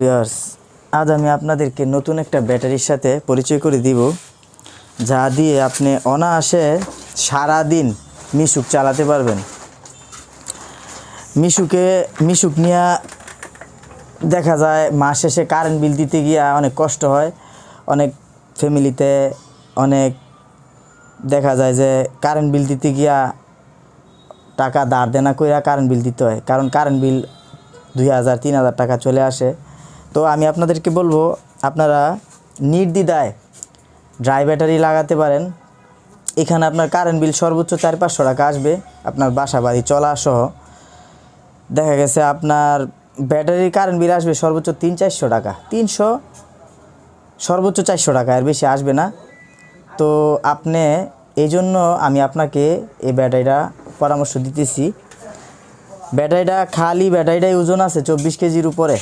Viewers আজ আমি আপনাদেরকে নতুন একটা ব্যাটারির সাথে পরিচয় করে দিব, যা দিয়ে আপনি অনায়াসে সারাদিন মিশুক চালাতে পারবেন। মিশুকে, মিশুক নিয়ে দেখা যায়, মাস শেষে কারেন্ট বিল দিতে গিয়া অনেক কষ্ট হয়। অনেক ফ্যামিলিতে অনেক দেখা যায় যে কারেন্ট বিল দিতে গিয়া টাকা ধার দেনা কইরা কারেন্ট বিল দিতে হয়। কারণ কারেন্ট বিল দুই হাজার, তিন হাজার টাকা চলে আসে। তো আমি আপনাদেরকে বলব, আপনারা নির্দ্বিধায় ড্রাই ব্যাটারি লাগাতে পারেন। এখানে আপনার কারেন্ট বিল সর্বোচ্চ চার পাঁচশো টাকা আসবে, আপনার বাসা বাড়ি চলা সহ। দেখা গেছে আপনার ব্যাটারির কারেন্ট বিল আসবে সর্বোচ্চ তিন চারশো টাকা, তিনশো সর্বোচ্চ চারশো টাকা, এর বেশি আসবে না। তো আপনি এই জন্য আমি আপনাকে এই ব্যাটারিটা পরামর্শ দিতেছি। ব্যাটারিটা খালি, ব্যাটারিটাই ওজন আছে চব্বিশ কেজির উপরে।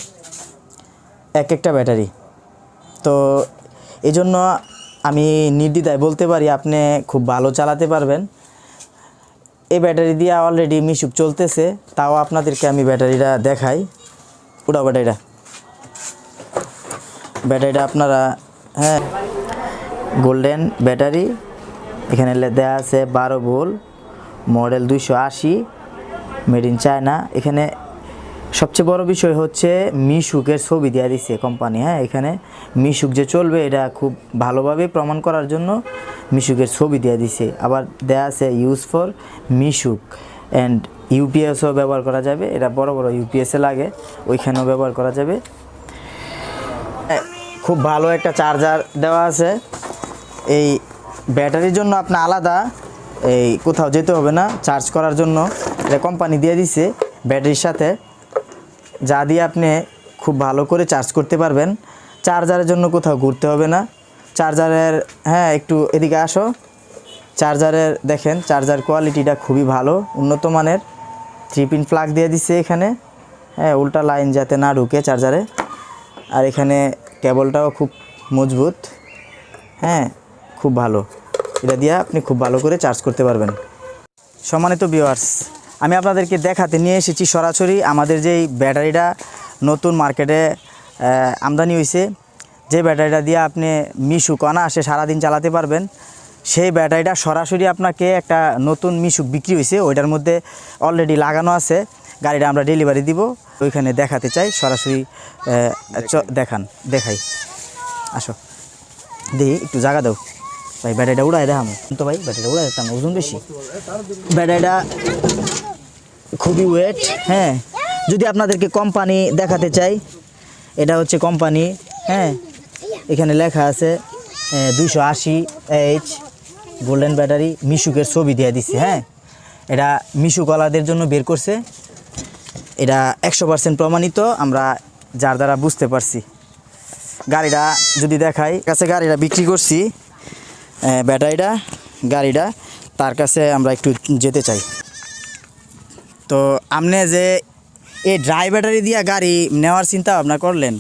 এক একটা ব্যাটারি। তো এই জন্য আমি নির্দ্বিধায় বলতে পারি আপনি খুব ভালো চালাতে পারবেন। এই ব্যাটারি দিয়ে অলরেডি মিশুক চলতেছে, তাও আপনাদেরকে আমি ব্যাটারিটা দেখাই। উড়া ব্যাটারিটা। ব্যাটারিটা আপনারা হ্যাঁ গোল্ডেন ব্যাটারি, এখানে দেয়া আছে বারো ভোল মডেল দুইশো আশি, মেড ইন চায়না, এখানে সবচেয়ে বড় বিষয় হচ্ছে মিশুকের ছবি দেওয়া দিচ্ছে কোম্পানি হ্যাঁ? এখানে মিশুক যে চলবে, এটা খুব ভালোভাবে প্রমাণ করার জন্য মিশুকের ছবি দেওয়া দিছে। আবার দেয়া আছে ইউজ ফর মিশুক অ্যান্ড ইউপিএসও ব্যবহার করা যাবে। এটা বড় বড় ইউপিএসে লাগে, ওইখানেও ব্যবহার করা যাবে। খুব ভালো একটা চার্জার দেওয়া আছে। এই ব্যাটারির জন্য আপনার আলাদা, এই কোথাও যেতে হবে না চার্জ করার জন্য। এটা কোম্পানি দিয়ে দিছে ব্যাটারির সাথে। যা দিয়ে আপনি খুব ভালো করে চার্জ করতে পারবেন। চার্জারের জন্য কোথাও ঘুরতে হবে না। চার্জারের হ্যাঁ একটু এদিকে আসো। চার্জারের দেখেন চার্জার কোয়ালিটিটা খুবই ভালো, উন্নত মানের। থ্রি পিন প্লাগ দিয়ে দিচ্ছে এখানে। হ্যাঁ উল্টা লাইন যাতে না ঢুকে চার্জারে আর এখানে কেবলটাও খুব মজবুত। হ্যাঁ খুব ভালো। এটা দিয়ে আপনি খুব ভালো করে চার্জ করতে পারবেন। সম্মানিত ভিউয়ার্স আমি আপনাদেরকে দেখাতে নিয়ে এসেছি সরাসরি আমাদের যেই ব্যাটারিটা নতুন মার্কেটে আমদানি হয়েছে যে ব্যাটারিটা দিয়ে আপনি মিশুক অনায়াসে সারাদিন চালাতে পারবেন সেই ব্যাটারিটা সরাসরি আপনাকে একটা নতুন মিশুক বিক্রি হয়েছে ওইটার মধ্যে অলরেডি লাগানো আছে। গাড়িটা আমরা ডেলিভারি দিব। ওইখানে দেখাতে চাই সরাসরি দেখান দেখাই। আসো। দেখি একটু জায়গা দাও। ভাই ব্যাটারিটা উড়াই দেখাম। তো ভাই ব্যাটারিটা উড়াই দিতাম ওজন বেশি। ব্যাটারিটা খুবই ওয়েট হ্যাঁ। যদি আপনাদেরকে কোম্পানি দেখাতে চাই, এটা হচ্ছে কোম্পানি হ্যাঁ। এখানে লেখা আছে দুইশো আশি এইচ গোল্ডেন ব্যাটারি মিশুকের ছবি দিয়ে দিচ্ছে হ্যাঁ। এটা মিশুকলাদের জন্য বের করছে। এটা একশো পার্সেন্ট প্রমাণিত, আমরা যার দ্বারা বুঝতে পারছি। গাড়িটা যদি দেখাই কাছে গাড়িটা বিক্রি করছি ব্যাটারিটা, গাড়িটা, তার কাছে আমরা একটু যেতে চাই। তো আপনি যে এই ড্রাই ব্যাটারি দিয়া গাড়ি নেওয়ার চিন্তা ভাবনা করলেন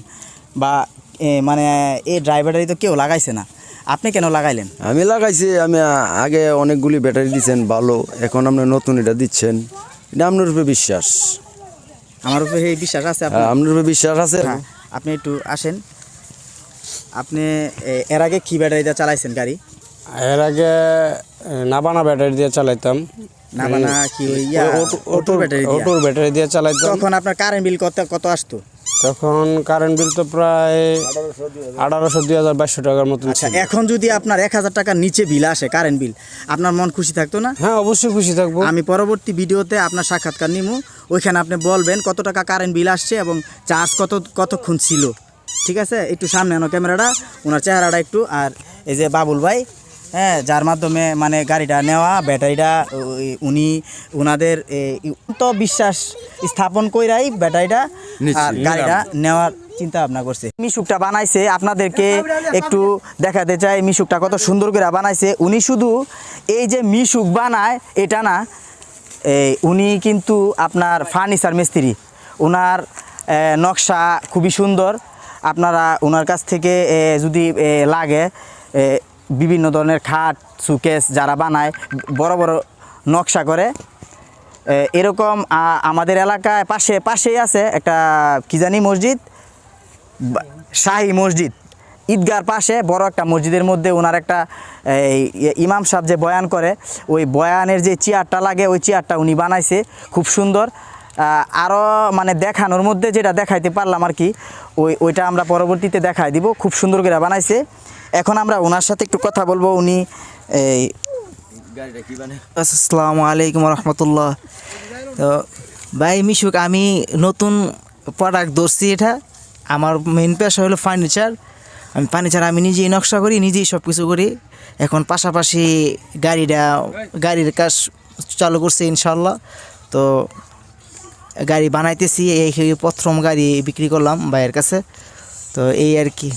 বা এ, মানে এই ড্রাই ব্যাটারি তো কেউ লাগাইছে না আপনি কেন লাগাইলেন? আমি লাগাইছি আমি আগে অনেকগুলি ব্যাটারি দিচ্ছেন ভালো এখন আপনি নতুন এটা দিচ্ছেন। এটা আপনার উপরে বিশ্বাস। আমার উপরে এই বিশ্বাস আছে আপনার? হ্যাঁ, উপরে বিশ্বাস আছে। হ্যাঁ আপনি একটু আসেন। আপনি এর আগে কী ব্যাটারি দিয়ে চালাইছেন গাড়ি? এর আগে নাবানা ব্যাটারি দিয়ে চালাইতাম। না বানা কি ওই ব্যাটারি অটোর ব্যাটারি দিয়ে। চালাইতাম তখন আপনার কারেন্ট বিল কত কত আসতো? তখন কারেন্ট বিল তো প্রায় আঠারোশো দুই হাজার বাইশশো টাকার আচ্ছা এখন যদি আপনার এক হাজার টাকার নিচে বিল আসে কারেন্ট বিল আপনার মন খুশি থাকতো না? হ্যাঁ অবশ্যই খুশি থাকব। আমি পরবর্তী ভিডিওতে আপনার সাক্ষাৎকার নিমু। ওইখানে আপনি বলবেন কত টাকা কারেন্ট বিল আসছে এবং চার্জ কত কতক্ষণ ছিল। ঠিক আছে? একটু সামনে আনো ক্যামেরাটা ওনার চেহারাটা একটু আর এই যে বাবুল ভাই হ্যাঁ যার মাধ্যমে মানে গাড়িটা নেওয়া ব্যাটারিটা উনি ওনাদের তো বিশ্বাস স্থাপন কইরাই ব্যাটারিটা আর গাড়িটা নেওয়ার চিন্তা ভাবনা করছে। মিশুকটা বানাইছে আপনাদেরকে একটু দেখাতে চাই মিশুকটা কত সুন্দর করে বানাইছে। উনি শুধু এই যে মিশুক বানায় এটা না এই উনি কিন্তু আপনার ফার্নিচার মিস্ত্রি। ওনার নকশা খুবই সুন্দর। আপনারা ওনার কাছ থেকে যদি লাগে বিভিন্ন ধরনের খাট, সুকেস যারা বানায়, বড় বড় নকশা করে। এরকম আমাদের এলাকায় পাশে, পাশেই আছে একটা, কি জানি, মসজিদ? শাহী মসজিদ। ঈদগার পাশে বড় একটা মসজিদের মধ্যে ওনার একটা ইমাম সাহেব যে বয়ান করে, ওই বয়ানের যে চেয়ারটা লাগে, ওই চেয়ারটা উনি বানাইছে। খুব সুন্দর। আরও মানে দেখানোর মধ্যে যেটা দেখাইতে পারলাম আর কি, ওই, ওইটা আমরা পরবর্তীতে দেখাই দিব। খুব সুন্দর করে বানাইছে। এখন আমরা ওনার সাথে একটু কথা বলব। উনি এই আসসালামু আলাইকুম রহমতুল্লাহ। তো ভাই মিশুক, আমি নতুন প্রোডাক্ট ধরছি এটা। আমার মেন পেশা হলো ফার্নিচার আমি ফার্নিচার আমি নিজেই নকশা করি, নিজেই সব কিছু করি। এখন পাশাপাশি গাড়িটা, গাড়ির কাজ চালু করছে ইনশাল্লাহ তো গাড়ি বানাইতেছি, এই প্রথম গাড়ি বিক্রি করলাম ভাইয়ের কাছে। তো এই আর কি।